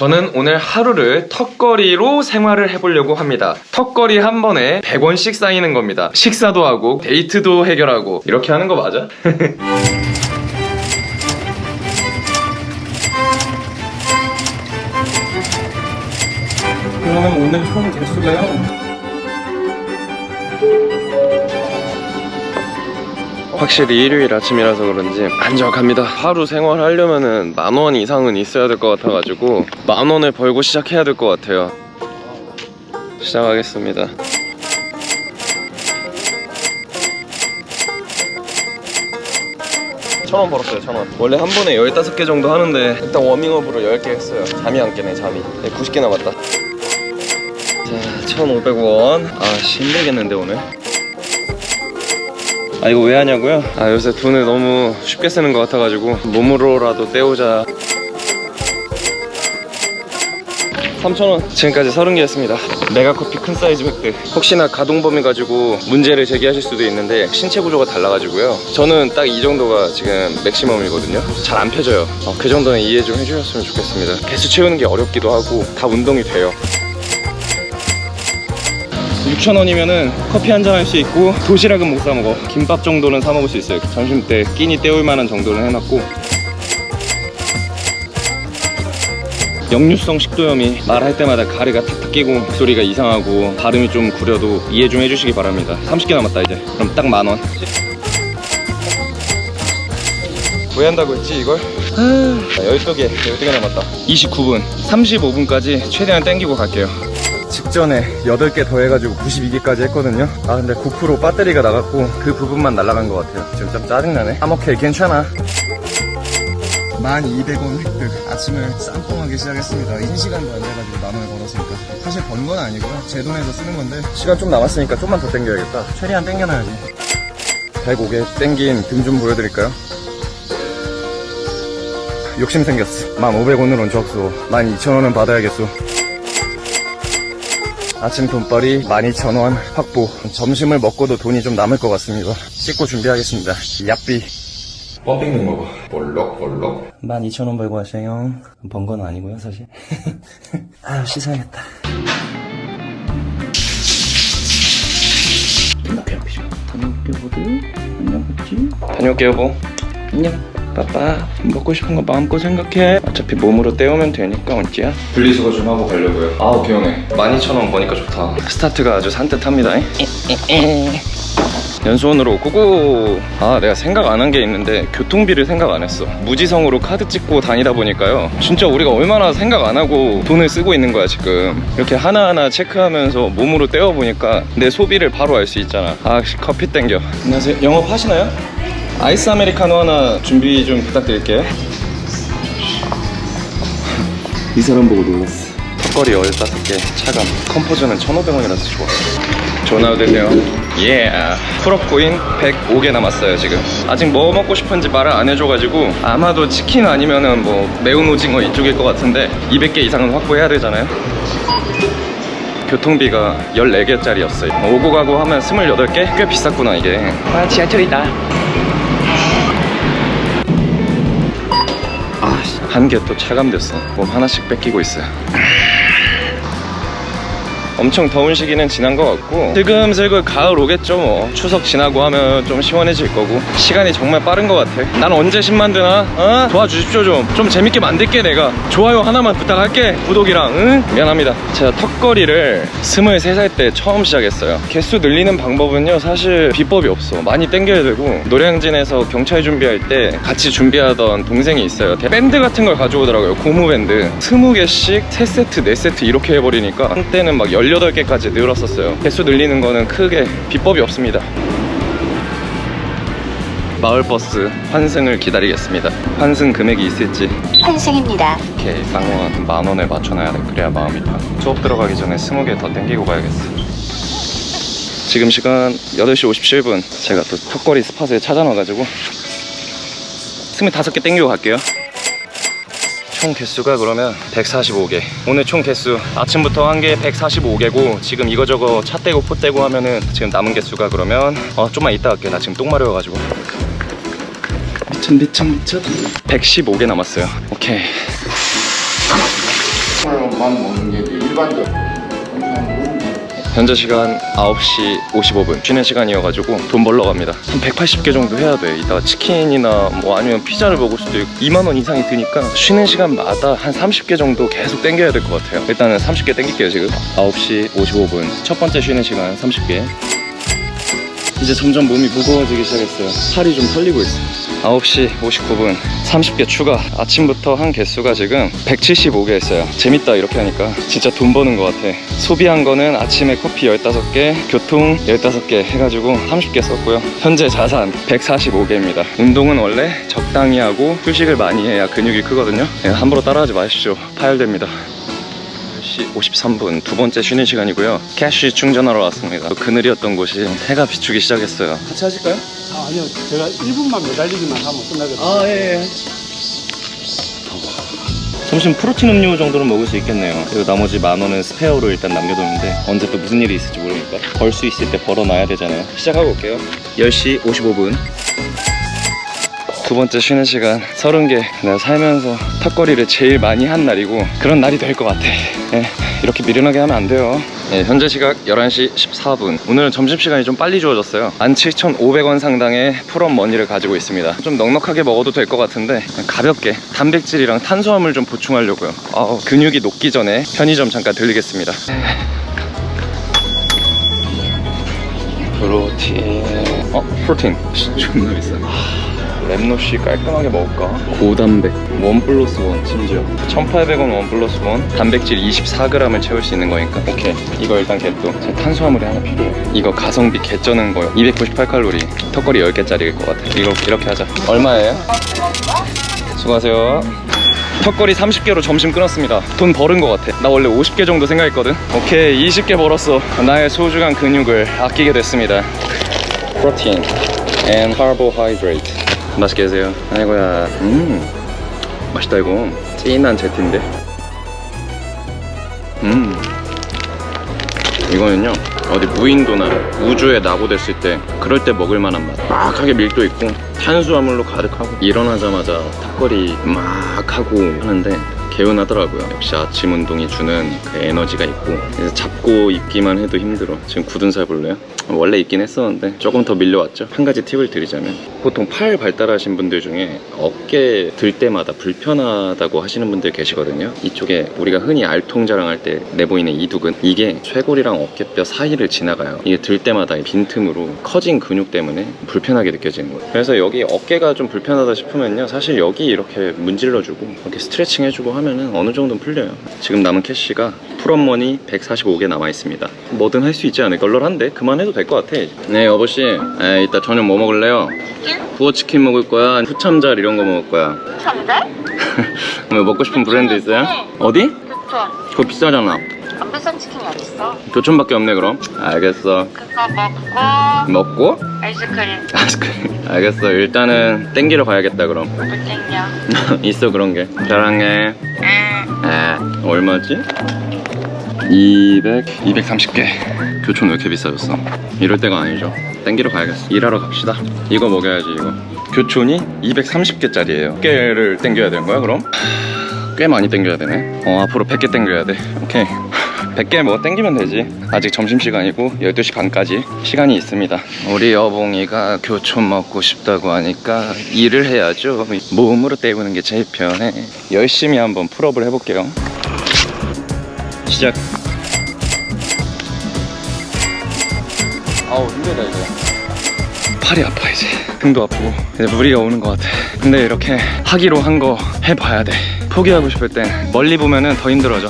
저는 오늘 하루를 턱걸이로 생활을 해보려고 합니다. 턱걸이 한 번에 100원씩 쌓이는 겁니다. 식사도 하고 데이트도 해결하고 이렇게 하는 거 맞아? 그러면 오늘 총 개수가요? 확실히 일요일 아침이라서 그런지 한적합니다. 하루 생활하려면은 만 원 이상은 있어야 될 것 같아가지고 만 원을 벌고 시작해야 될 것 같아요. 시작하겠습니다. 천 원 벌었어요, 천 원. 원래 한 번에 15개 정도 하는데 일단 워밍업으로 10개 했어요. 잠이 안 깨네, 잠이. 네, 90개 남았다. 자, 1,500원. 아, 씨, 힘들겠는데, 오늘. 아 이거 왜 하냐고요? 아 요새 돈을 너무 쉽게 쓰는 것 같아가지고 몸으로라도 때우자. 3,000원. 지금까지 30개 했습니다. 메가커피 큰 사이즈 팩트 혹시나 가동범위 가지고 문제를 제기하실 수도 있는데 신체 구조가 달라가지고요. 저는 딱 이 정도가 지금 맥시멈이거든요. 잘 안 펴져요. 어, 그 정도는 이해 좀 해주셨으면 좋겠습니다. 개수 채우는 게 어렵기도 하고 다 운동이 돼요 6,000원이면은 커피 한 잔 할 수 있고 도시락은 못 사 먹어. 김밥 정도는 사 먹을 수 있어요. 점심 때 끼니 때울 만한 정도는 해놨고. 역류성 식도염이 말할 때마다 가래가 탁탁 끼고 목소리가 이상하고 발음이 좀 구려도 이해 좀 해주시기 바랍니다. 30개 남았다 이제. 그럼 딱 만 원. 왜 한다고 했지 이걸? 아, 12개, 12개 남았다. 29분, 35분까지 최대한 땡기고 갈게요. 직전에 8개 더 해가지고 92개까지 했거든요. 아 근데 9% 배터리가 나갔고 그 부분만 날아간 것 같아요. 지금 좀 짜증나네. 아 오케이 괜찮아. 1200원 획득. 아침을 짬뽕하기 시작했습니다. 1시간도 안 돼가지고 만원을 벌었으니까. 사실 번 건 아니고요. 제 돈에서 쓰는 건데. 시간 좀 남았으니까 좀만 더 땡겨야겠다. 최대한 땡겨놔야지. 105개 땡긴 등좀 보여드릴까요? 욕심 생겼어. 1500원으로는 적소 12,000원은 받아야겠어 아침 돈벌이 12,000원 확보 점심을 먹고도 돈이 좀 남을 것 같습니다 씻고 준비하겠습니다 얍비 거 봐. 볼록볼록 12,000원 벌고 하세요. 번 건 아니고요, 사실. 아유, 씻어야겠다. 모두. 안녕, 그치? 다녀올게요 여보 안녕. 빠빠 먹고 싶은 거 마음껏 생각해. 어차피 몸으로 때우면 되니까 언제야? 분리수거 좀 하고 가려고요. 아우 개운해 12,000원 버니까 좋다. 스타트가 아주 산뜻합니다. 연수원으로 고고. 아 내가 생각 안 한 게 있는데 교통비를 생각 안 했어. 무지성으로 카드 찍고 다니다 보니까요. 진짜 우리가 얼마나 생각 안 하고 돈을 쓰고 있는 거야 지금. 이렇게 하나하나 체크하면서 몸으로 때워 보니까 내 소비를 바로 알 수 있잖아. 아 커피 땡겨. 안녕하세요. 영업 하시나요? 아이스 아메리카노 하나 준비 좀 부탁드릴게요. 이 사람 보고 놀랐어. 턱걸이 15개, 차감. 컴포즈는 1,500원이라서 좋아. 하루 되세요. 예. 풀업코인 105개 남았어요, 지금. 아직 뭐 먹고 싶은지 말을 안 해줘가지고 아마도 치킨 아니면은 뭐 매운 오징어 이쪽일 것 같은데 200개 이상은 확보해야 되잖아요. 교통비가 14개짜리였어요. 오고 가고 하면 28개? 꽤 비쌌구나, 이게. 아, 지하철이다. 한 개 또 차감됐어. 몸 하나씩 뺏기고 있어요. 엄청 더운 시기는 지난 것 같고 슬금슬금 가을 오겠죠 뭐. 추석 지나고 하면 좀 시원해질 거고. 시간이 정말 빠른 것 같아. 난 언제 10만 되나? 어? 도와주십시오 좀. 좀 재밌게 만들게 내가. 좋아요 하나만 부탁할게 구독이랑. 응? 미안합니다. 제가 턱걸이를 23살 때 처음 시작했어요. 개수 늘리는 방법은요 사실 비법이 없어. 많이 땡겨야 되고. 노량진에서 경찰 준비할 때 같이 준비하던 동생이 있어요. 밴드 같은 걸 가져오더라고요. 고무밴드. 20개씩 3세트 4세트 이렇게 해버리니까. 한때는 막 18개까지 늘었었어요. 개수 늘리는 거는 크게 비법이 없습니다. 마을버스 환승을 기다리겠습니다. 환승 금액이 있을지. 환승입니다. 이렇게 쌍원 만 원을 맞춰놔야 돼. 그래야 마음이 편 수업 들어가기 전에 20개 더 땡기고 가야겠어. 지금 시간 8시 57분. 제가 또 턱걸이 스팟을 찾아놔가지고 25개 땡기고 갈게요 총 개수가 그러면 145개. 오늘 총 개수 아침부터 한 게 145개고 지금 이거저거 차 떼고 포 떼고 하면은 지금 남은 개수가 그러면 어 좀만 이따 갈게 나 지금 똥 마려워가지고. 미천, 미천, 미천. 115개 남았어요. 오케이. 저만 먹는 게 일반적. 현재 시간 9시 55분. 쉬는 시간이어가지고 돈 벌러 갑니다. 한 180개 정도 해야 돼. 이따가 치킨이나 뭐 아니면 피자를 먹을 수도 있고 2만원 이상이 드니까 쉬는 시간마다 한 30개 정도 계속 땡겨야 될 것 같아요. 일단은 30개 땡길게요 지금. 9시 55분. 첫 번째 쉬는 시간 30개 이제 점점 몸이 무거워지기 시작했어요. 살이 좀 털리고 있어요. 9시 59분. 30개 추가. 아침부터 한 개수가 지금 175개 했어요. 재밌다 이렇게 하니까. 진짜 돈 버는 것 같아. 소비한 거는 아침에 커피 15개 교통 15개 해가지고 30개 썼고요. 현재 자산 145개입니다. 운동은 원래 적당히 하고 휴식을 많이 해야 근육이 크거든요. 예, 함부로 따라하지 마십시오. 파열됩니다 10시 53분 두 번째 쉬는 시간이고요 캐시 충전하러 왔습니다 그늘이었던 곳이 해가 비추기 시작했어요 같이 하실까요? 아, 아니요, 제가 1분만 매달리기만 하면 끝나거든요. 아, 예, 예. 점심 프로틴 음료 정도는 먹을 수 있겠네요. 그리고 나머지 만 원은 스페어로 일단 남겨뒀는데 언제 또 무슨 일이 있을지 모르니까 벌 수 있을 때 벌어놔야 되잖아요. 시작하고 올게요. 10시 55분. 두 번째 쉬는 시간 30개 내가 살면서 턱걸이를 제일 많이 한 날이고 그런 날이 될 것 같아. 예, 이렇게 미련하게 하면 안 돼요. 예, 현재 시각 11시 14분. 오늘은 점심시간이 좀 빨리 주어졌어요. 17,500원 상당의 풀업 머니를 가지고 있습니다. 좀 넉넉하게 먹어도 될 것 같은데 가볍게 단백질이랑 탄수화물 좀 보충하려고요. 아우, 근육이 녹기 전에 편의점 잠깐 들리겠습니다. 프로틴. 어? 프로틴. 씨, 존나 비싸 랩노시 깔끔하게 먹을까? 고단백. 원 플러스 원 심지어. 1800원 원 플러스 원? 단백질 24g을 채울 수 있는 거니까. 오케이. 이거 일단 겟도. 제 탄수화물이 하나 필요해. 이거 가성비 개쩌는 거요. 298칼로리. 턱걸이 10개짜리일 것 같아. 이거 이렇게 하자. 얼마예요? 수고하세요. 턱걸이 30개로 점심 끊었습니다. 돈 벌은 것 같아. 나 원래 50개 정도 생각했거든. 오케이. 20개 벌었어. 나의 소중한 근육을 아끼게 됐습니다. 프로틴 and carbohydrate 맛있게 드세요. 아이고야. 음 맛있다 이거. 찐한 제티인데? 음. 이거는요 어디 무인도나 우주에 낙오됐을 때 그럴 때 먹을 만한 맛. 막하게 밀도 있고 탄수화물로 가득하고 일어나자마자 턱걸이 막 하고 하는데 개운하더라고요. 역시 아침 운동이 주는 그 에너지가 있고 잡고 입기만 해도 힘들어. 지금 굳은 살 볼래요? 원래 있긴 했었는데 조금 더 밀려왔죠. 한 가지 팁을 드리자면 보통 팔 발달하신 분들 중에 어깨 들 때마다 불편하다고 하시는 분들 계시거든요. 이쪽에 우리가 흔히 알통 자랑 할 때 내보이는 이두근 이게 쇄골이랑 어깨뼈 사이를 지나가요. 이게 들 때마다 빈틈으로 커진 근육 때문에 불편하게 느껴지는 거예요. 그래서 여기 어깨가 좀 불편하다 싶으면요 사실 여기 이렇게 문질러주고 이렇게 스트레칭 해주고 하면은 어느 정도는 풀려요. 지금 남은 캐시가 풀업머니 145개 남아 있습니다. 뭐든 할 수 있지 않을까. 널널한데 그만해도 될 것 같아 네 여보씨 에, 이따 저녁 뭐 먹을래요? 부어치킨 먹을 거야? 후참잘 이런 거 먹을 거야? 참잘? 뭐 먹고 싶은 브랜드 있어요? 어디? 교촌. 그거 비싸잖아 안 비싼 치킨이 어딨어? 교촌밖에 없네 그럼 알겠어 그거 먹고 먹고 아이스크림 아이스크림 알겠어 일단은 땡기러 가야겠다 그럼 못 챙겨. 있어 그런 게 사랑해 응. 아 얼마지? 200 230개. 교촌 왜 이렇게 비싸졌어? 이럴 때가 아니죠. 땡기러 가야겠어. 일하러 갑시다. 이거 먹여야지 이거. 교촌이 230개짜리예요. 개를 땡겨야 되는 거야 그럼? 꽤 많이 땡겨야 되네. 어 앞으로 100개 땡겨야 돼. 오케이. 100개 뭐 땡기면 되지. 아직 점심시간이고 12시 반까지 시간이 있습니다. 우리 여봉이가 교촌 먹고 싶다고 하니까 일을 해야죠. 몸으로 때우는 게 제일 편해. 열심히 한번 풀업을 해볼게요 시작. 아우 힘들다 이제. 팔이 아파 이제. 등도 아프고. 이제 무리가 오는 것 같아. 근데 이렇게 하기로 한 거 해봐야 돼. 포기하고 싶을 때 멀리 보면은 더 힘들어져.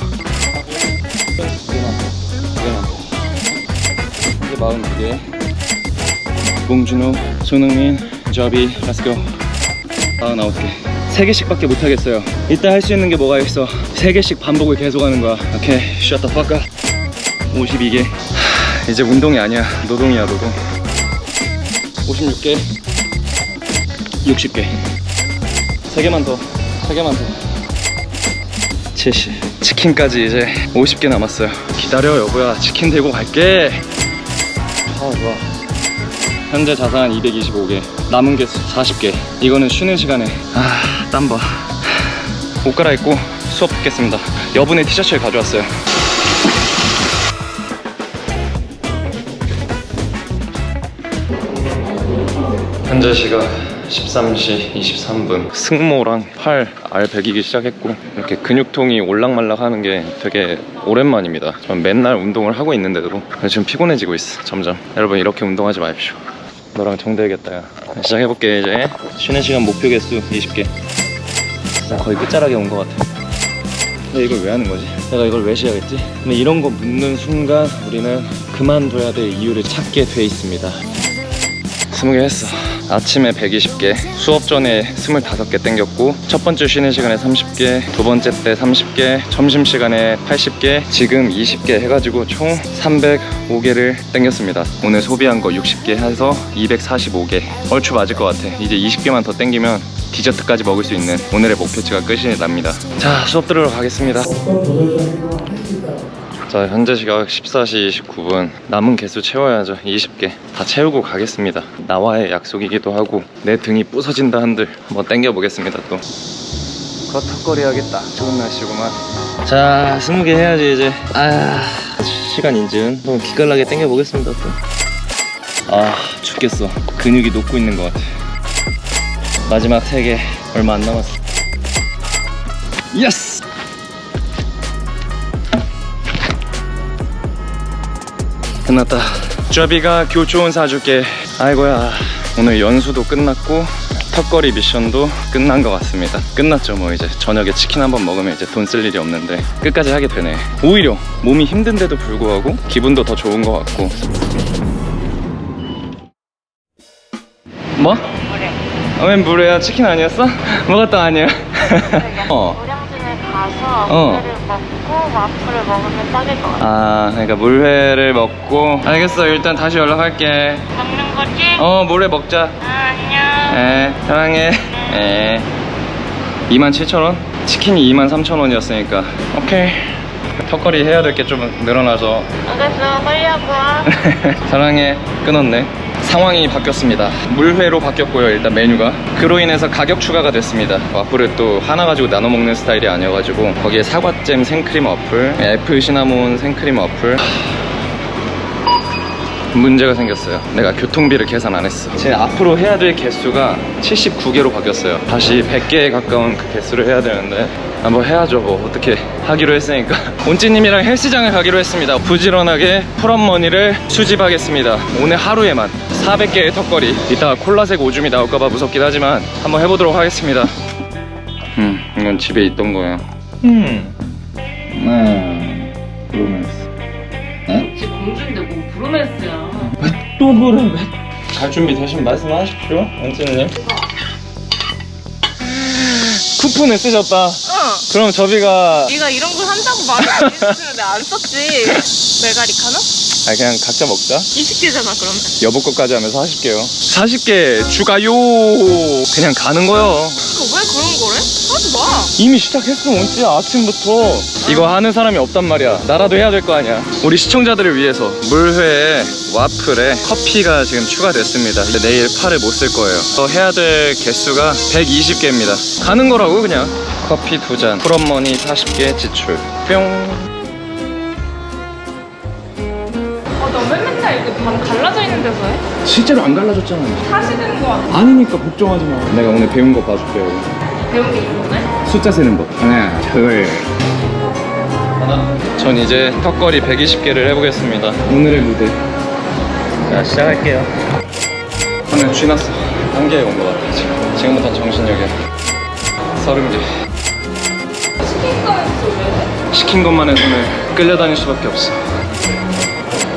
이제 마음 두개. 봉준호, 손흥민, 저비, 렛츠고. 마흔 아홉 개 세 개씩밖에 못 하겠어요. 이따 할 수 있는 게 뭐가 있어? 세 개씩 반복을 계속하는 거야. 오케이 shut the fuck up. 52개. 이제 운동이 아니야. 노동이야 노동. 56개. 60개. 3개만 더. 3개만 더. 70 치킨까지 이제 50개 남았어요. 기다려 여보야. 치킨 들고 갈게. 아 좋아 현재 자산 225개 남은 개수 40개. 이거는 쉬는 시간에. 아 땀봐. 옷 갈아입고 수업 듣겠습니다. 여분의 티셔츠를 가져왔어요. 현재 시각 13시 23분. 승모랑 팔알 배기기 시작했고 이렇게 근육통이 올락말락 하는 게 되게 오랜만입니다. 전 맨날 운동을 하고 있는데도 지금 피곤해지고 있어 점점. 여러분 이렇게 운동하지 마십시오 너랑 야 시작해볼게 이제 쉬는 시간 목표 개수 20개 진짜 거의 끝자락에 온 것 같아 근데 이걸 왜 하는 거지? 내가 이걸 왜 시작했지? 근데 이런 거 묻는 순간 우리는 그만둬야 될 이유를 찾게 돼 있습니다 20개 했어. 아침에 120개, 수업 전에 25개 땡겼고, 첫 번째 쉬는 시간에 30개, 두 번째 때 30개, 점심 시간에 80개, 지금 20개 해가지고 총 305개를 땡겼습니다. 오늘 소비한 거 60개 해서 245개. 얼추 맞을 것 같아. 이제 20개만 더 땡기면 디저트까지 먹을 수 있는 오늘의 목표치가 끝이 납니다. 자, 수업 들으러 가겠습니다. 자 현재 시각 14시 29분. 남은 개수 채워야죠. 20개. 다 채우고 가겠습니다. 나와의 약속이기도 하고 내 등이 부서진다 한들 한번 땡겨 보겠습니다 또. 겉턱거리 하겠다. 좋은 날씨구만. 자 20개 해야지 이제. 아 시간 인증. 한번 기깔나게 땡겨 보겠습니다 또 아 죽겠어. 근육이 녹고 있는 것 같아. 마지막 3개. 얼마 안 남았어. 예스 끝났다 쭈비가 교촌 사줄게 아이고야 오늘 연수도 끝났고 턱걸이 미션도 끝난 것 같습니다 끝났죠 뭐 이제 저녁에 치킨 한번 먹으면 이제 돈 쓸 일이 없는데 끝까지 하게 되네 오히려 몸이 힘든데도 불구하고 기분도 더 좋은 것 같고 뭐? 물에. 어, 웬 물회야? 치킨 아니었어? 뭐가 또 아니야? 어. 우량진에 가서 어. 와플을 먹으면 딱일 것 같아. 아 그러니까 물회를 먹고. 알겠어 일단 다시 연락할게. 먹는 거지? 어 물회 먹자. 아, 안녕. 에 사랑해. 에 27,000원? 치킨이 23,000원이었으니까. 오케이. 턱걸이 해야 될 게 좀 늘어나서. 알겠어, 빨리 하고 와. 사랑해. 끊었네 상황이 바뀌었습니다. 물회로 바뀌었고요 일단 메뉴가. 그로 인해서 가격 추가가 됐습니다. 와플을 또 하나 가지고 나눠 먹는 스타일이 아니어가지고 거기에 사과잼 생크림 와플 애플 시나몬 생크림 와플 문제가 생겼어요. 내가 교통비를 계산 안 했어. 제 앞으로 해야 될 개수가 79개로 바뀌었어요. 다시 100개에 가까운 그 개수를 해야 되는데 한번 해야죠. 뭐 어떻게 하기로 했으니까. 온찌님이랑 헬스장을 가기로 했습니다. 부지런하게 풀업머니를 수집하겠습니다. 오늘 하루에만 400개의 턱걸이. 이따가 콜라색 오줌이 나올까봐 무섭긴 하지만 한번 해보도록 하겠습니다. 음, 이건 집에 있던 거야. 음. 네. 브로맨 스. 혹시 공주인데 뭐 브로맨스야. 또 그래 갈 준비 되시면 말씀하십시오 엔지님 쿠폰을 쓰셨다 그럼 저비가 네가 이런 걸 한다고 말을 안 했으면 내가 안 썼지. 메가리카노? 아 그냥 각자 먹자 20개잖아 그러면. 여보 것까지 하면서 40개요 40개 추가요 그냥 가는 거요 이거 왜 그런 마. 이미 시작했어 언제 아침부터. 이거 하는 사람이 없단 말이야. 나라도 해야 될 거 아니야. 우리 시청자들을 위해서 물회에 와플에 커피가 지금 추가됐습니다. 근데 내일 팔을 못 쓸 거예요. 더 해야 될 개수가 120개입니다. 가는 거라고 그냥? 커피 두잔 풀업머니 40개 지출. 뿅. 어, 너왜 맨날 이렇게 반 갈라져 있는 데서 해? 실제로 안 갈라졌잖아 사시는 거 같아. 아니니까 걱정하지 마. 내가 오늘 배운 거 봐줄게요 배운 게 있었네? 숫자 세는 법 하나 둘 하나 전 이제 턱걸이 120개를 해보겠습니다. 오늘의 무대. 자 시작할게요. 오늘 쥐났어. 한계에 온 것 같아 지금. 지금부터 정신력이야 서른 개. 시킨 것만 해서 는 끌려다닐 수밖에 없어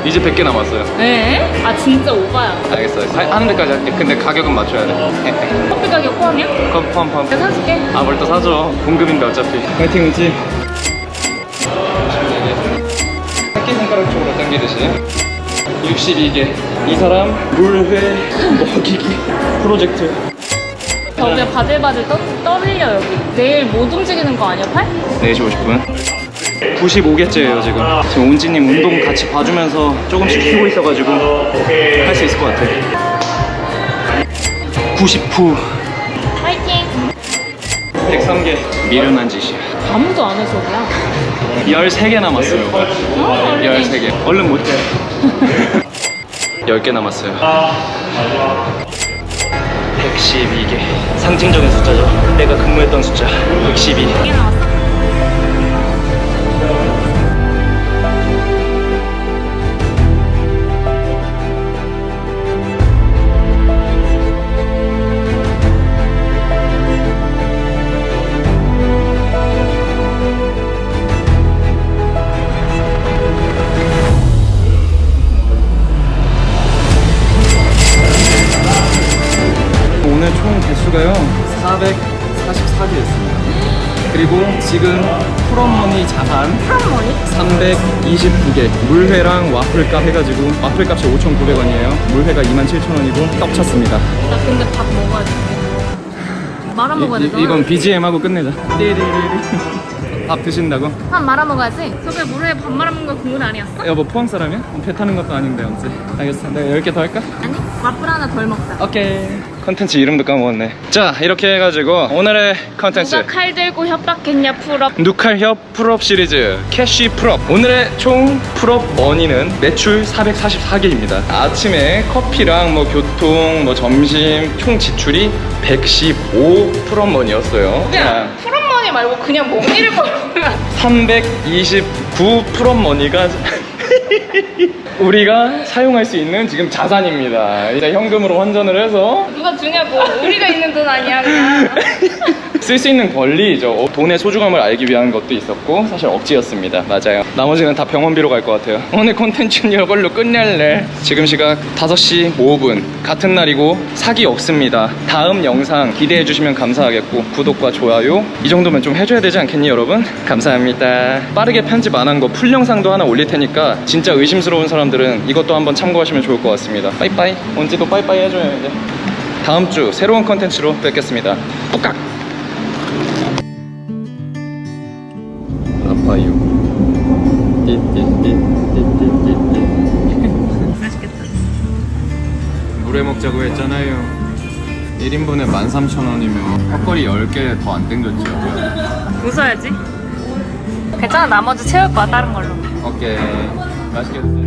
이제 100개 남았어요 네? 아 진짜 오바야. 알겠어 알겠어. 하- 하는 데까지 할게 근데 가격은 맞춰야 돼 커피 가격 포함이야? 펌 펌펌 내가 사줄게. 아 뭘 또 사줘 공급인데 어차피 화이팅 우지 새끼 손가락 쪽으로 당기듯이 62개 이 사람 물회 먹이기 프로젝트 저게 바들바들 떠, 떠밀려 여기. 내일 못 움직이는 거 아니야 팔? 4시 50분 95개째예요 지금 지금 온지님 운동 같이 봐주면서 조금씩 키우고 있어가지고 할 수 있을 것 같아 99 파이팅. 103개 미련한 짓이야 아무도 안 해, 저기야. 13개 남았어요. 어, 13개. 얼른 못해. 10개 남았어요. 112개. 상징적인 숫자죠. 내가 근무했던 숫자. 112. 수가요 444개였습니다 그리고 지금 프롬머니 자산 프롬머니? 329개 물회랑 와플값 해가지고 와플값이 5,900원이에요 물회가 27,000원이고 떡 쳤습니다 나 근데 밥 먹어야 돼. 말아 먹어야 되잖아. 이건 BGM하고 끝내자 띠리리리 밥 드신다고? 밥 말아 먹어야지. 저게 물에 밥 말아 먹는 거 국물 아니었어? 여보 포항 사람이야? 배 타는 것도 아닌데 언제 알겠어 내가 10개 더 할까? 아니, 와플 하나 덜 먹자. 오케이 컨텐츠 이름도 까먹었네. 자 이렇게 해가지고 오늘의 컨텐츠. 누가 칼 들고 협박했냐, 풀업. 누칼협 풀업 시리즈 캐시 풀업. 오늘의 총 풀업 머니는 매출 444개입니다. 아침에 커피랑 뭐 교통 뭐 점심 총 지출이 115 풀업 머니였어요. 그냥 풀업 머니 말고 그냥 머니를 벌으면 329 풀업 머니가 우리가 사용할 수 있는 지금 자산입니다 이제 현금으로 환전을 해서 누가 주냐고. 우리가 있는 돈 아니야, 그냥. 쓸 수 있는 권리죠. 어, 돈의 소중함을 알기 위한 것도 있었고 사실 억지였습니다. 맞아요. 나머지는 다 병원비로 갈 것 같아요. 오늘 콘텐츠는 이걸로 끝낼래. 지금 시각 5시 5분 같은 날이고 사기 없습니다. 다음 영상 기대해 주시면 감사하겠고 구독과 좋아요 이 정도면 좀 해줘야 되지 않겠니 여러분? 감사합니다. 빠르게 편집 안 한 거 풀 영상도 하나 올릴 테니까 진짜 의심스러운 사람들은 이것도 한번 참고하시면 좋을 것 같습니다. 빠이빠이. 언제도 빠이빠이 해줘요 이제. 다음 주 새로운 컨텐츠로 뵙겠습니다. 뿌깍! 맛있겠다. 물회 먹자고 했잖아요. 1인분에 13,000원이면 헛거리 10개 더 안 땡겼죠. 웃어야지. 괜찮아, 나머지 채울 거야, 다른 걸로. 오케이. 드세요.